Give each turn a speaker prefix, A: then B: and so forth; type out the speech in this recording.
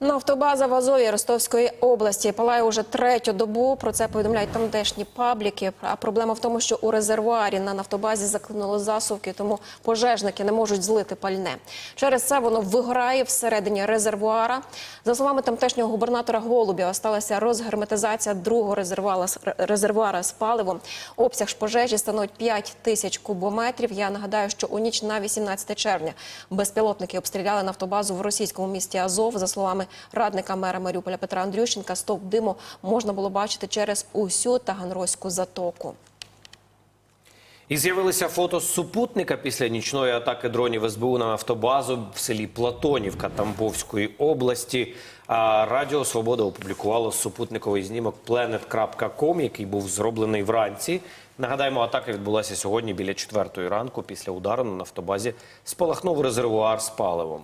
A: Нафтобаза в Азові Ростовської області палає уже третю добу. Про це повідомляють тамтешні пабліки. А проблема в тому, що у резервуарі на нафтобазі заклинуло засувки, тому пожежники не можуть злити пальне. Через це воно вигорає всередині резервуара. За словами тамтешнього губернатора Голубєва, сталася розгерметизація другого резервуара, резервуара з паливом. Обсяг ж пожежі становить 5 тисяч кубометрів. Я нагадаю, що у ніч на 18 червня безпілотники обстріляли нафтобазу в російському місті Азов. За словами радника мера Маріуполя Петра Андрющенка, стовп диму можна було бачити через усю Таганрозьку затоку.
B: І з'явилися фото з супутника після нічної атаки дронів СБУ на автобазу в селі Платонівка Тамбовської області. А Радіо Свобода опублікувало супутниковий знімок planet.com, який був зроблений вранці. Нагадаємо, атака відбулася сьогодні біля четвертої ранку. Після удару на автобазі спалахнув резервуар з паливом.